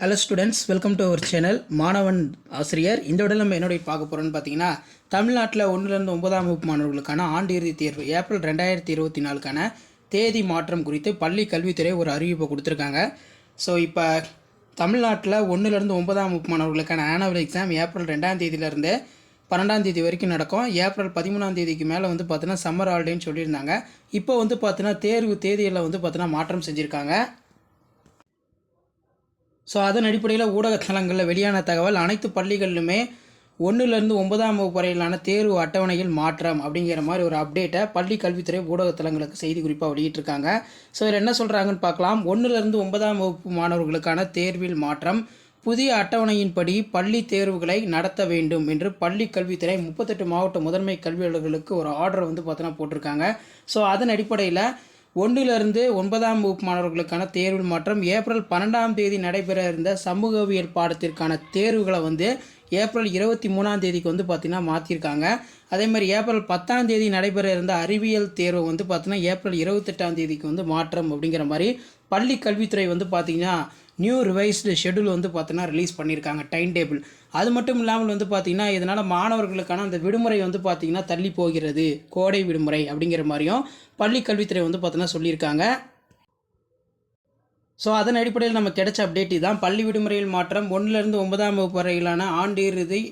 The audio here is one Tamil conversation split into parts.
Hello students welcome to our channel மாணவன் ஆசிரியர் இந்த விட நம்ம என்னுடைய பார்க்க போகிறோன்னு பார்த்தீங்கன்னா தமிழ்நாட்டில் ஒன்றுலேருந்து ஒன்பதாம் வகுப்பு மாணவர்களுக்கான ஆண்டு இறுதி தேர்வு ஏப்ரல் ரெண்டாயிரத்தி இருபத்தி நாலுக்கான தேதி மாற்றம் குறித்து பள்ளி கல்வித்துறை ஒரு அறிவிப்பை கொடுத்துருக்காங்க. ஸோ இப்போ தமிழ்நாட்டில் ஒன்றுலேருந்து ஒன்பதாம் வகுப்பு மாணவர்களுக்கான ஆனுவல் எக்ஸாம் ஏப்ரல் ரெண்டாம் தேதியிலேருந்து பன்னெண்டாம் தேதி வரைக்கும் நடக்கும். ஏப்ரல் பதிமூணாம் தேதிக்கு மேலே வந்து பார்த்தீங்கன்னா சம்மர் ஹாலிடேன்னு சொல்லியிருந்தாங்க. இப்போ வந்து பார்த்தீங்கன்னா தேர்வு தேதியில் வந்து பார்த்தீங்கன்னா மாற்றம் செஞ்சுருக்காங்க. ஸோ அதன் அடிப்படையில் ஊடகத்தலங்களில் வெளியான தகவல் அனைத்து பள்ளிகளிலுமே ஒன்றுலேருந்து ஒன்பதாம் வகுப்பு வரையிலான தேர்வு அட்டவணையில் மாற்றம் அப்படிங்கிற மாதிரி ஒரு அப்டேட்டை பள்ளி கல்வித்துறை ஊடகத்தலங்களுக்கு செய்தி குறிப்பாக வெளியிட்டிருக்காங்க. ஸோ இதில் என்ன சொல்கிறாங்கன்னு பார்க்கலாம். ஒன்றுலேருந்து ஒன்பதாம் வகுப்பு மாணவர்களுக்கான தேர்வில் மாற்றம் புதிய அட்டவணையின்படி பள்ளி தேர்வுகளை நடத்த வேண்டும் என்று பள்ளி கல்வித்துறை முப்பத்தெட்டு மாவட்ட முதன்மை கல்வியாளர்களுக்கு ஒரு ஆர்டர் வந்து பார்த்தோன்னா போட்டிருக்காங்க. ஸோ அதன் அடிப்படையில் ஒன்றிலிருந்து ஒன்பதாம் வகுப்பு மாணவர்களுக்கான தேர்வு மாற்றம் ஏப்ரல் பன்னெண்டாம் தேதி நடைபெற இருந்த சமூகவியல் பாடத்திற்கான தேர்வுகளை வந்து ஏப்ரல் இருபத்தி மூணாம் தேதிக்கு வந்து பார்த்திங்கன்னா மாற்றிருக்காங்க அதே மாதிரி ஏப்ரல் பத்தாம் தேதி நடைபெற இருந்த அறிவியல் தேர்வு வந்து பார்த்திங்கன்னா ஏப்ரல் இருபத்தெட்டாம் தேதிக்கு வந்து மாற்றம் அப்படிங்கிற மாதிரி பள்ளி கல்வித்துறை வந்து பார்த்திங்கன்னா நியூ ரிவைஸ்டு ஷெடியூல் வந்து பார்த்தீங்கன்னா ரிலீஸ் பண்ணியிருக்காங்க டைம் டேபிள் அது மட்டும் இல்லாமல் வந்து பார்த்திங்கன்னா இதனால் மாணவர்களுக்கான அந்த விடுமுறை வந்து பார்த்திங்கன்னா தள்ளி போகிறது. கோடை விடுமுறை அப்படிங்கிற மாதிரியும் பள்ளி கல்வித்துறை வந்து பார்த்தீங்கன்னா சொல்லியிருக்காங்க. ஸோ அதன் அடிப்படையில் நம்ம கிடைச்ச அப்டேட் தான் பள்ளி விடுமுறையில் மாற்றம் ஒன்றிலிருந்து ஒன்பதாம் வகுப்பு வரையிலான ஆண்டு இறுதி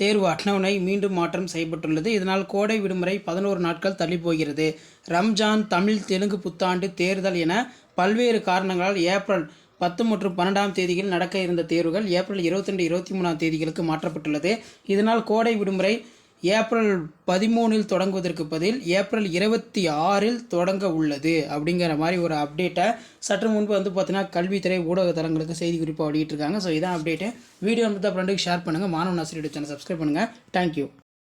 தேர்வு அட்டவணை மீண்டும் மாற்றம் செய்யப்பட்டுள்ளது. இதனால் கோடை விடுமுறை பதினோரு நாட்கள் தள்ளி போகிறது. ரம்ஜான் தமிழ் தெலுங்கு புத்தாண்டு தேர்தல் என பல்வேறு காரணங்களால் ஏப்ரல் பத்து மற்றும் பன்னெண்டாம் தேதியில் நடக்க இருந்த தேர்வுகள் ஏப்ரல் இருபத்தி ரெண்டு இருபத்தி மூணாம் தேதிகளுக்கு மாற்றப்பட்டுள்ளது. இதனால் கோடை விடுமுறை ஏப்ரல் பதிமூணில் தொடங்குவதற்கு பதில் ஏப்ரல் இருபத்தி ஆறில் தொடங்க உள்ளது அப்படிங்கிற மாதிரி ஒரு அப்டேட்டை சற்று முன்பு வந்து பார்த்தீங்கன்னா கல்வித்துறை ஊடக தளங்களுக்கு செய்தி குறிப்பாக வெளியிட்டிருக்காங்க. ஸோ இதான் அப்டேட்டு வீடியோ வந்து ஃப்ரெண்டுக்கு ஷேர் பண்ணுங்கள் மாணவன் ஆசிரியர் சேனல் சப்ஸ்கிரைப் பண்ணுங்கள் தேங்க்யூ